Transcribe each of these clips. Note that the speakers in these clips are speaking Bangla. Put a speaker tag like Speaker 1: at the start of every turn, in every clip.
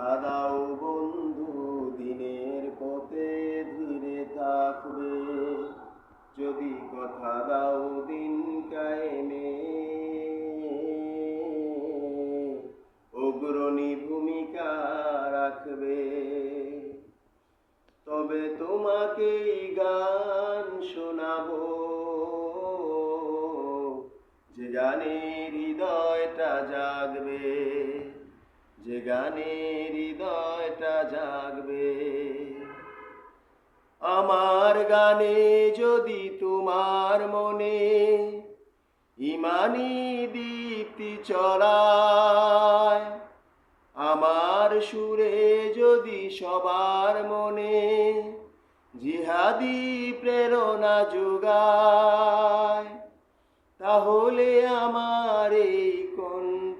Speaker 1: দাও বন্ধু, দিনের পথে ধীরে থাকবে। যদি কথা দাও দিন কায়েমে। অগ্রণী ভূমিকা রাখবে। তবে তোমাকে গান শোনাবো। যে গানে হৃদয়টা জাগবে। গানে হৃদয়টা জাগবে। আমার গানে যদি তোমার মনে ইমানি দীপ্তি চলায়, আমার সুরে যদি সবার মনে জিহাদি প্রেরণা যোগায়, তাহলে আমার এই কণ্ঠ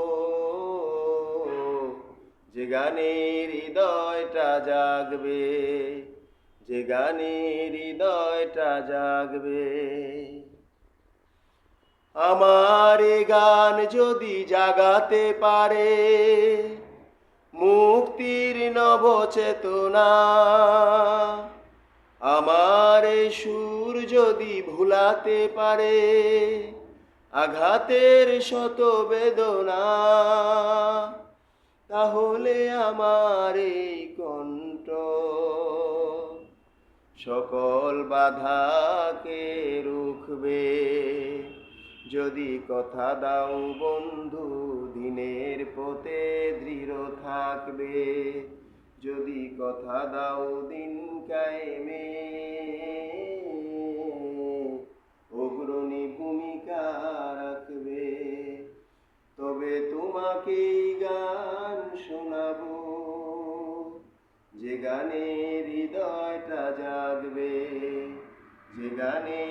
Speaker 1: যে গানে হৃদয়টা জাগবে, যে গানের হৃদয়টা জাগবে। আমার গান যদি জাগাতে পারে, মুক্তির নব চেতনা আমার সুর যদি ভুলাতে পারে, আঘাতের শত বেদনা। তাহলে আমার এই কণ্ঠ। সকল বাধাকে রুখবে। যদি কথা দাও বন্ধু, দিনের পথে দৃঢ় থাকবে। যদি কথা দাও দিন কায়েমে। অগ্রণী ভূমিকা রাখবে। তবে তোমাকে গান যে গানে হৃদয়টা জাগবে যে গানে